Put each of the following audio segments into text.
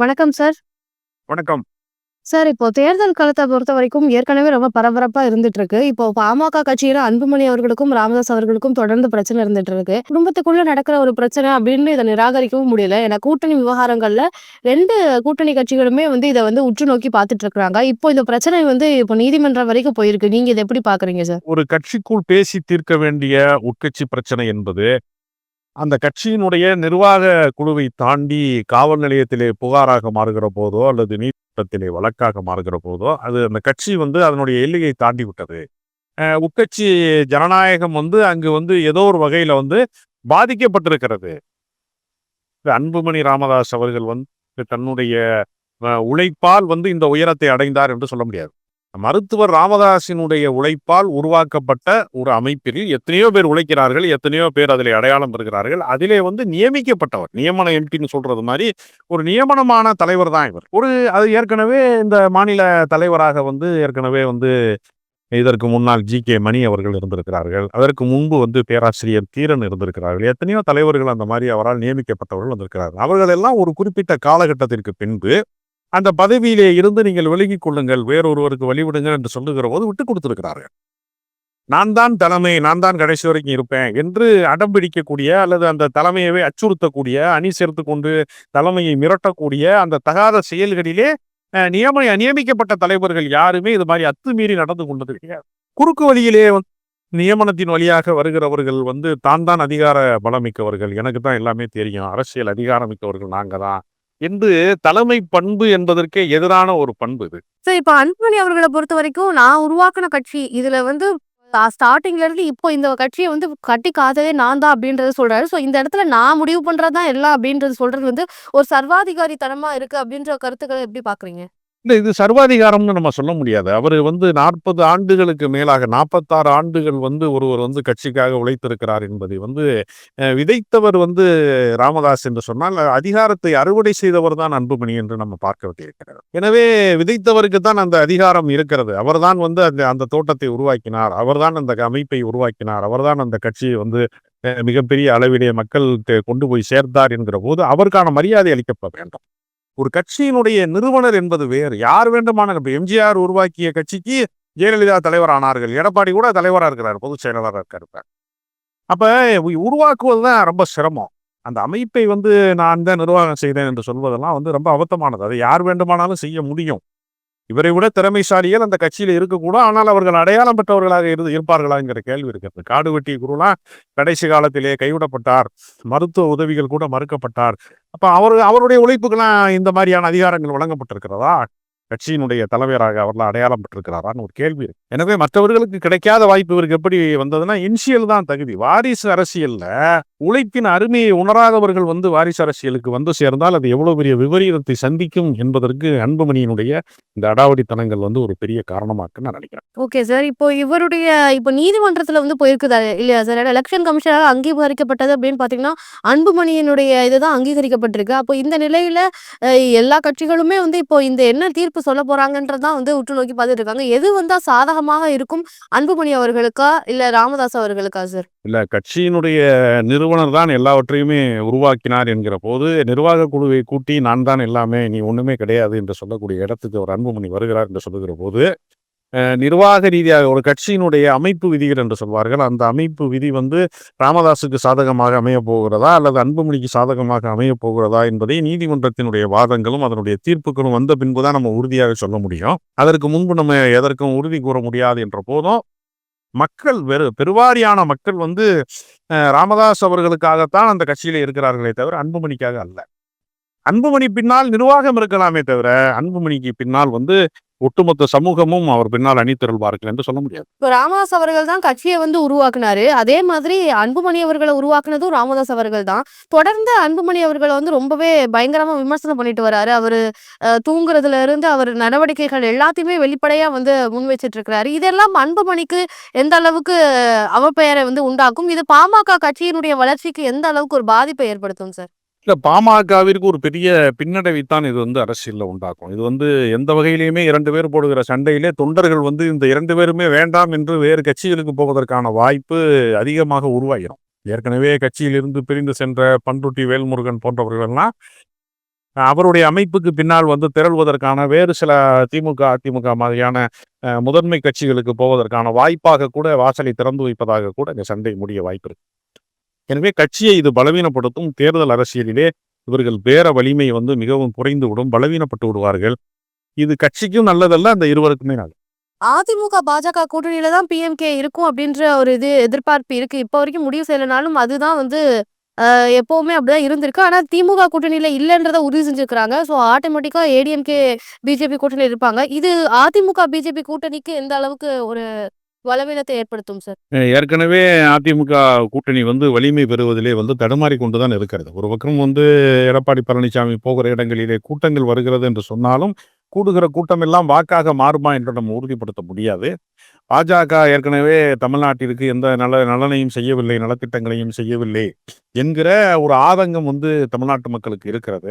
வணக்கம் சார். வணக்கம். சார் இப்போ தேர்தல் காலத்த பொறுத்தவரைக்கும் ஏற்கனவே ரொம்ப பரபரப்பா இருந்துட்டு இருக்கு. இப்போ பாமக கட்சியில அன்புமணி அவர்களுக்கும், ராமதாஸ் அவர்களுக்கும் தொடர்ந்து பிரச்சனை இருந்துட்டு இருக்கு. குடும்பத்துக்குள்ள நடக்கிற ஒரு பிரச்சனை அப்படின்னு இத நிராகரிக்கவும் முடியல. ஏன்னா கூட்டணி விவகாரங்கள்ல 2 கூட்டணி கட்சிகளுமே வந்து இத வந்து உற்று நோக்கி பார்த்துட்டு இருக்காங்க. இப்போ இந்த பிரச்சனை வந்து இப்போ நீதிமன்றம் வரைக்கும் போயிருக்கு. நீங்க இத எப்படி பார்க்குறீங்க சார்? ஒரு கட்சிக்குள் பேசி தீர்க்க வேண்டிய உட்கட்சி பிரச்சனை என்பது, அந்த கட்சியினுடைய நிர்வாக குழுவை தாண்டி காவல் நிலையத்திலே புகாராக மாறுகிற போதோ, அல்லது நீட்டத்திலே வழக்காக மாறுகிற போதோ, அது அந்த கட்சி வந்து அதனுடைய எல்லையை தாண்டி விட்டது. உட்கட்சி ஜனநாயகம் வந்து அங்கு வந்து ஏதோ ஒரு வகையில வந்து பாதிக்கப்பட்டிருக்கிறது. அன்புமணி ராமதாஸ் அவர்கள் வந்து தன்னுடைய உழைப்பால் வந்து இந்த உயரத்தை அடைந்தார் என்று சொல்ல முடியாது. மருத்துவர் ராமதாசினுடைய உழைப்பால் உருவாக்கப்பட்ட ஒரு அமைப்பில் எத்தனையோ பேர் உழைக்கிறார்கள். எத்தனையோ பேர் அதில் அடையாளம் பெறுகிறார்கள். அதிலே வந்து நியமிக்கப்பட்டவர். நியமன எம்பின்னு சொல்றது மாதிரி ஒரு நியமனமான தலைவர் தான் இவர். ஒரு அது ஏற்கனவே இந்த மாநில தலைவராக வந்து ஏற்கனவே வந்து இதற்கு முன்னால் ஜி.கே. மணி அவர்கள் இருந்திருக்கிறார்கள். அதற்கு முன்பு வந்து பேராசிரியர் தீரன் இருந்திருக்கிறார்கள். எத்தனையோ தலைவர்கள் அந்த மாதிரி அவரால் நியமிக்கப்பட்டவர்கள் வந்திருக்கிறார்கள். அவர்கள் எல்லாம் ஒரு குறிப்பிட்ட காலகட்டத்திற்கு பின்பு, அந்த பதவியிலே இருந்து நீங்கள் விலகிக் கொள்ளுங்கள். வேறொருவருக்கு வழிவிடுங்கள் என்று சொல்லுகிற போது விட்டு கொடுத்திருக்கிறார்கள். நான் தான் தலைமை, நான் தான் கடைசி வரைக்கும் இருப்பேன் என்று அடம் பிடிக்கக்கூடிய அல்லது அந்த தலைமையவே அச்சுறுத்தக்கூடிய, அணி சேர்த்து கொண்டு தலைமையை மிரட்டக்கூடிய அந்த தகாத செயல்களிலே நியம நியமிக்கப்பட்ட தலைவர்கள் யாருமே இது மாதிரி அத்துமீறி நடந்து கொண்டது கிடையாது. குறுக்கு வழியிலே நியமனத்தின் வழியாக வருகிறவர்கள் வந்து தான் தான் அதிகார பலம் மிக்கவர்கள். எனக்கு தான் எல்லாமே தெரியும். அரசியல் அதிகாரமிக்கவர்கள் மிக்கவர்கள் நாங்க தான். என்று தலைமை பண்பு என்பதற்கே எதிரான ஒரு பண்பு இது. சார் இப்போ அன்புமணி பொறுத்த வரைக்கும் நான் உருவாக்குன கட்சி. இதுல வந்து ஸ்டார்டிங்ல இருந்து இப்போ இந்த கட்சியை வந்து கட்டி காத்ததே நான் தான் அப்படின்றத சொல்றாரு. ஸோ இந்த இடத்துல நான் முடிவு பண்றதுதான் எல்லாம் அப்படின்றது சொல்றது வந்து ஒரு சர்வாதிகாரித்தனமா இருக்கு அப்படின்ற கருத்துக்களை எப்படி பார்க்குறீங்க? இல்ல இது சர்வாதிகாரம்னு நம்ம சொல்ல முடியாது. அவர் வந்து 40 ஆண்டுகளுக்கு மேலாக 46 ஆண்டுகள் வந்து ஒருவர் வந்து கட்சிக்காக உழைத்திருக்கிறார் என்பதை வந்து விதைத்தவர் வந்து ராமதாஸ் என்று சொன்னால், அதிகாரத்தை அறுவடை செய்தவர் தான் அன்புமணி என்று நம்ம பார்க்க வேண்டியிருக்கிறது. எனவே விதைத்தவருக்கு தான் அந்த அதிகாரம் இருக்கிறது. அவர்தான் வந்து அந்த அந்த தோட்டத்தை உருவாக்கினார். அவர்தான் அந்த அமைப்பை உருவாக்கினார். அவர்தான் அந்த கட்சியை வந்து மிகப்பெரிய அளவிலே மக்கள் கொண்டு போய் சேர்ந்தார் என்கிற போது, அவருக்கான மரியாதை அளிக்கப்பட வேண்டும். ஒரு கட்சியினுடைய நிறுவனர் என்பது வேறு. யார் வேண்டுமானாலும் இப்ப எம்.ஜி.ஆர் உருவாக்கிய கட்சிக்கு ஜெயலலிதா தலைவர் ஆனார்கள். எடப்பாடி கூட தலைவராக இருக்கிறார். பொதுச் செயலாளராக இருக்கிறார் அப்போ உருவாக்குவது தான் ரொம்ப சிரமம். அந்த அமைப்பை வந்து நான் தான் நிர்வாகம் செய்தேன் என்று சொல்வதெல்லாம் வந்து ரொம்ப அபத்தமானது. அதை யார் வேண்டுமானாலும் செய்ய முடியும். இவரை விட திறமைசாலிகள் அந்த கட்சியில் இருக்கக்கூடும். ஆனால் அவர்கள் அடையாளம் பெற்றவர்களாக இரு இருப்பார்களாங்கிற கேள்வி இருக்கிறது. காடுவெட்டி குருலாம் கடைசி காலத்திலே கைவிடப்பட்டார். மருத்துவ உதவிகள் கூட மறுக்கப்பட்டார். அப்ப அவர் அவருடைய உழைப்புக்கெல்லாம் இந்த மாதிரியான அதிகாரங்கள் வழங்கப்பட்டிருக்கிறதா? கட்சியினுடைய தலைவராக அவர்லாம் அடையாளம் பெற்றிருக்கிறாரான்னு ஒரு கேள்வி இருக்கு. எனவே மற்றவர்களுக்கு கிடைக்காத வாய்ப்பு இவருக்கு எப்படி வந்ததுன்னா, இன்சியல் தான் தகுதி. வாரிசு அரசியல்ல உழைப்பின் அருமையை உணராதவர்கள் வந்து வாரிசு அரசியலுக்கு வந்து சேர்ந்தால், அது எவ்வளவு பெரிய விபரீதத்தை சந்திக்கும் என்பதற்கு அன்புமணியினுடைய இந்த அடாவடித்தனங்கள் வந்து ஒரு பெரிய காரணமா இருக்குன்னு நான் நினைக்கிறேன். Okay sir. இப்போ இவருடைய இப்போ நீதிமன்றத்துல வந்து போயிருக்குதா இல்லையா சார்? எலக்ஷன் கமிஷனரால அங்கீகரிக்கப்பட்டது அப்படின்னு பார்த்தீங்கன்னா, அன்புமணியினுடைய இதுதான் அங்கீகரிக்கப்பட்டிருக்கு. அப்போ இந்த நிலையில எல்லா கட்சிகளுமே வந்து இப்போ இந்த என்ன தீர்ப்பு சொல்ல போறாங்கன்றது தான் வந்து உற்று நோக்கி பார்த்துட்டு இருக்காங்க. எது வந்தா சாதகமாக இருக்கும்? அன்புமணி அவர்களுக்கா? இல்ல ராமதாஸ் அவர்களுக்கா சார்? இல்ல கட்சியினுடைய நிறுவனர் தான் எல்லாவற்றையுமே உருவாக்கினார் என்கிற போது, நிர்வாக குழுவை கூட்டி நான் தான் எல்லாமே, நீ ஒன்றுமே கிடையாது என்று சொல்லக்கூடிய இடத்துக்கு ஒரு அன்புமணி வருகிறார் என்று சொல்லுகிற போது, நிர்வாக ரீதியாக ஒரு கட்சியினுடைய அமைப்பு விதிகள் என்று சொல்வார்கள். அந்த அமைப்பு விதி வந்து ராமதாஸுக்கு சாதகமாக அமையப் போகிறதா? அல்லது அன்புமணிக்கு சாதகமாக அமையப் போகிறதா? என்பதை நீதிமன்றத்தினுடைய வாதங்களும், அதனுடைய தீர்ப்புகளும் வந்த பின்பு தான் நம்ம உறுதியாக சொல்ல முடியும். அதற்கு முன்பு நம்ம எதற்கும் உறுதி கூற முடியாது என்ற போதும், மக்கள் வெறு பெருவாரியான மக்கள் வந்து ராமதாஸ் அவர்களுக்காகத்தான் அந்த கட்சியில இருக்கிறார்களே தவிர, அன்புமணிக்காக அல்ல. அன்புமணி பின்னால் நிர்வாகம் இருக்கலாமே தவிர, அன்புமணிக்கு பின்னால் வந்து ஒட்டுமொத்த சமூகமும் அவர் பின்னால் அணித்திரள்வார்கள் என்று சொல்ல முடியாது. இப்போ ராமதாஸ் அவர்கள் தான் கட்சியை வந்து உருவாக்குனாரு. அதே மாதிரி அன்புமணி அவர்களை உருவாக்குனதும் ராமதாஸ் அவர்கள் தான். தொடர்ந்து அன்புமணி அவர்களை வந்து ரொம்பவே பயங்கரமா விமர்சனம் பண்ணிட்டு வராரு. அவரு தூங்குறதுல இருந்து அவர் நடவடிக்கைகள் எல்லாத்தையுமே வெளிப்படையா வந்து முன் வச்சிட்டு இருக்கிறாரு. இதெல்லாம் அன்புமணிக்கு எந்த அளவுக்கு அவப்பெயரை வந்து உண்டாக்கும்? இது பாமக கட்சியினுடைய வளர்ச்சிக்கு எந்த அளவுக்கு ஒரு பாதிப்பை ஏற்படுத்தும் சார்? இல்லை பாமகவிற்கு ஒரு பெரிய பின்னடைவைத்தான் இது வந்து அரசியல்ல உண்டாக்கும். இது வந்து எந்த வகையிலையுமே இரண்டு பேர் போடுகிற சண்டையிலே தொண்டர்கள் வந்து இந்த இரண்டு பேருமே வேண்டாம் என்று வேறு கட்சிகளுக்கு போவதற்கான வாய்ப்பு அதிகமாக உருவாகிடும் ஏற்கனவே கட்சியிலிருந்து பிரிந்து சென்ற பண்ருட்டி வேல்முருகன் போன்றவர்கள்லாம் அவருடைய அமைப்புக்கு பின்னால் வந்து திரள்வதற்கான வேறு சில திமுக அதிமுக மாதிரியான முதன்மை கட்சிகளுக்கு போவதற்கான வாய்ப்பாக கூட வாசலை திறந்து வைப்பதாக கூட இந்த சண்டை முடிய வாய்ப்பு இருக்கு எனவே கட்சியை இது பலவீனப்படுத்தும் தேர்தல் அரசியலிலே இவர்கள் பேர வலிமை வந்து மிகவும் குறைந்து விடும் பலவீனப்பட்டு விடுவார்கள். இது கட்சிக்கும் நல்லதல்ல அந்த இருவருக்குமே நல்லது. அதிமுக பாஜக கூட்டணியில தான் பிஎம்கே இருக்கும் அப்படின்ற ஒரு இது எதிர்பார்ப்பு இருக்கு. இப்போ வரைக்கும் முடிவு செய்யலைனாலும் அதுதான் வந்து எப்பவுமே அப்படிதான் இருந்திருக்கு. ஆனா திமுக கூட்டணியில இல்லைன்றத உறுதி செஞ்சிருக்கிறாங்க. ஸோ ஆட்டோமேட்டிக்கா ஏடிஎம்கே பிஜேபி கூட்டணியில் இருப்பாங்க. இது அதிமுக பிஜேபி கூட்டணிக்கு எந்த அளவுக்கு ஒரு பலவீனத்தை ஏற்படுத்தும் சார். ஏற்கனவே அதிமுக கூட்டணி வந்து வலிமை பெறுவதிலே வந்து தடுமாறி கொண்டு தான் இருக்கிறது. ஒரு பக்கம் வந்து எடப்பாடி பழனிசாமி போகிற இடங்களிலே கூட்டங்கள் வருகிறது என்று சொன்னாலும் கூடுகிற கூட்டம் எல்லாம் வாக்காக மாறுமா என்று நம்ம உறுதிப்படுத்த முடியாது. பாஜக ஏற்கனவே தமிழ்நாட்டிற்கு எந்த நல நலனையும் செய்யவில்லை நலத்திட்டங்களையும் செய்யவில்லை என்கிற ஒரு ஆதங்கம் வந்து தமிழ்நாட்டு மக்களுக்கு இருக்கிறது.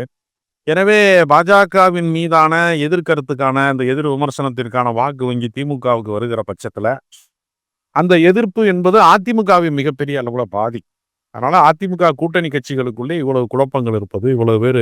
எனவே பாஜகவின் மீதான எதிர்கருத்துக்கான அந்த எதிர் விமர்சனத்திற்கான வாக்கு வங்கி திமுகவுக்கு வருகிற பட்சத்துல அந்த எதிர்ப்பு என்பது அதிமுகவின் மிகப்பெரிய அளவில் பாதி. அதனால அதிமுக கூட்டணி கட்சிகளுக்குள்ளே இவ்வளவு குழப்பங்கள் இருப்பது இவ்வளவு பேர்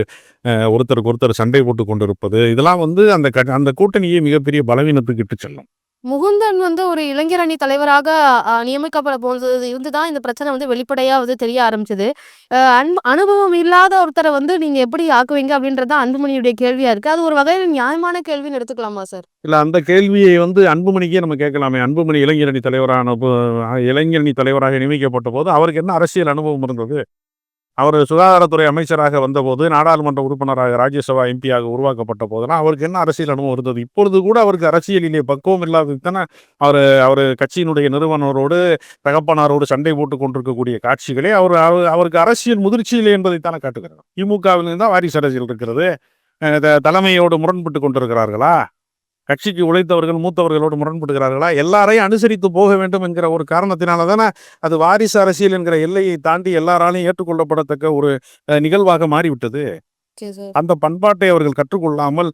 ஒருத்தருக்கு ஒருத்தர் சண்டை போட்டு கொண்டிருப்பது இதெல்லாம் வந்து அந்த க- அந்த கூட்டணியை மிகப்பெரிய பலவீனத்துக்கு இட்டு செல்லும். முகுந்தன் வந்து ஒரு இளைஞர் அணி தலைவராக நியமிக்கப்பட போனது இருந்துதான் இந்த பிரச்சனை வந்து வெளிப்படையா வந்து தெரிய ஆரம்பிச்சது. அன்பு அனுபவம் இல்லாத ஒருத்தரை வந்து நீங்க எப்படி ஆக்குவீங்க அப்படின்றத அன்புமணியுடைய கேள்வியா இருக்கு. அது ஒரு வகையில் நியாயமான கேள்வின்னு எடுத்துக்கலாமா சார்? இல்ல அந்த கேள்வியை வந்து அன்புமணிக்கே நம்ம கேட்கலாமே. அன்புமணி இளைஞரணி தலைவரான போ- இளைஞரணி தலைவராக நியமிக்கப்பட்ட போது அவருக்கு என்ன அரசியல் அனுபவம் இருந்தது? அவர் சுகாதாரத்துறை அமைச்சராக வந்தபோது நாடாளுமன்ற உறுப்பினராக ராஜ்யசபா எம்பியாக உருவாக்கப்பட்ட போதெல்லாம் அவருக்கு என்ன அரசியல் அனுபவம் இருந்தது? இப்பொழுது கூட அவருக்கு அரசியலிலே பக்குவம் இல்லாதது தானே அவர் அவர் கட்சியினுடைய நிறுவனரோடு தகப்பனாரோடு சண்டை போட்டு கொண்டிருக்கக்கூடிய காட்சிகளே அவர் அவர்- அவருக்கு அரசியல் முதிர்ச்சி இல்லை என்பதைத்தானே காட்டுகிறார் திமுகவிலிருந்து தான் வாரிசு அரசியல் இருக்கிறது. த- தலைமையோடு முரண்பட்டு கொண்டிருக்கிறார்களா? கட்சிக்கு உழைத்தவர்கள் மூத்தவர்களோடு முரண்படுகிறார்களா? எல்லாரையும் அனுசரித்து போக வேண்டும் என்கிற ஒரு காரணத்தினால தானே அது வாரிசு அரசியல் என்கிற எல்லையை தாண்டி எல்லாராலையும் ஏற்றுக்கொள்ளப்படத்தக்க ஒரு நிகழ்வாக மாறிவிட்டது. அந்த பண்பாட்டை அவர்கள் கற்றுக்கொள்ளாமல்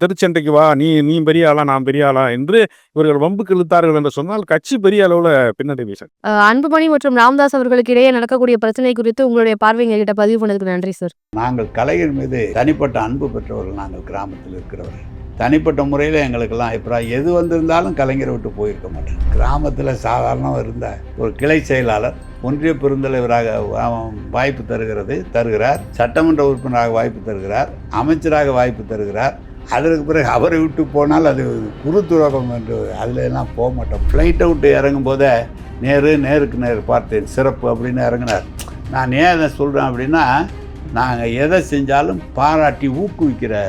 தெருச்சண்டைக்கு வா நீ நீ பெரிய ஆளா நான் பெரிய ஆளா என்று இவர்கள் வம்புக்கு இழுத்தார்கள் என்று சொன்னால் கட்சி பெரிய அளவுல பின்னடைவை. அஹ், அன்புமணி மற்றும் ராமதாஸ் அவர்களுக்கு இடையே நடக்கக்கூடிய பிரச்சனை குறித்து உங்களுடைய பார்வை எங்ககிட்ட பதிவு பண்ணதுக்கு நன்றி சார். நாங்கள் கலைஞர் மீது தனிப்பட்ட அன்பு பெற்றவர்கள் நாங்கள் கிராமத்தில் இருக்கிறவர்கள். தனிப்பட்ட முறையில் எங்களுக்கெல்லாம் அபிப்பிராயம். எது வந்திருந்தாலும் கலைஞரை விட்டு போயிருக்க மாட்டேன். கிராமத்தில் சாதாரணமாக இருந்த ஒரு கிளை செயலாளர் ஒன்றிய பெருந்தலைவராக வா- வாய்ப்பு தருகிறது தருகிறார். சட்டமன்ற உறுப்பினராக வாய்ப்பு தருகிறார். அமைச்சராக வாய்ப்பு தருகிறார். அதற்கு பிறகு அவரை விட்டு போனால் அது குரு துரோகம் என்று அதில் எல்லாம் போக மாட்டோம். ஃப்ளைட்டை விட்டு இறங்கும் போதே நேரு நேருக்கு நேர் பார்த்தேன். சிறப்பு அப்படின்னு இறங்கினார். நான் ஏன் அதை சொல்கிறேன் அப்படின்னா நாங்கள் எதை செஞ்சாலும் பாராட்டி ஊக்குவிக்கிற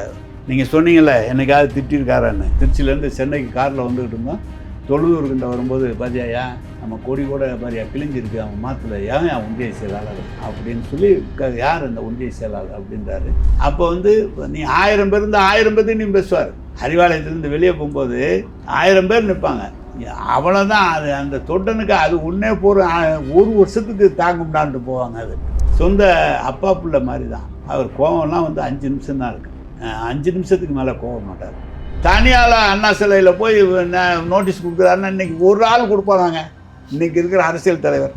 நீங்கள் சொன்னீங்கல்ல என்னைக்காவது திட்டிருக்காரன்னு. திருச்சியிலேருந்து சென்னைக்கு காரில் வந்துக்கிட்டு இருந்தோம். தொழுதூர்கிட்ட வரும்போது பாத்தியாயா நம்ம கொடி கூட பாரியா கிழிஞ்சிருக்கு அவன் மாத்துல ஏன் அவன் ஒன்றிய செயலாளர் அப்படின்னு சொல்லி யார் அந்த ஒன்றிய செயலாளர் அப்படின்றாரு. அப்போ வந்து நீ ஆயிரம் பேர் இருந்தால் ஆயிரம் பேர்த்தையும் நீ பேசுவார். அறிவாலயத்திலேருந்து வெளியே போகும்போது ஆயிரம் பேர் நிற்பாங்க அவ்வளோதான் அது அந்த தொண்டனுக்கு அது உன்னே போகிற ஒரு வருஷத்துக்கு தாங்கும்டான்ட்டு போவாங்க அது. சொந்த அப்பா பிள்ளை மாதிரி தான் அவர் கோவம்லாம் வந்து அஞ்சு நிமிஷம் தான் இருக்கு. அஞ்சு நிமிஷத்துக்கு மேலே கோவம் மாட்டார். தனியால் அண்ணா சிலையில் போய் நோட்டீஸ் கொடுக்குறாருன்னா இன்றைக்கி ஒரு ஆள் கொடுப்பாங்க இன்னைக்கு இருக்கிற அரசியல் தலைவர்.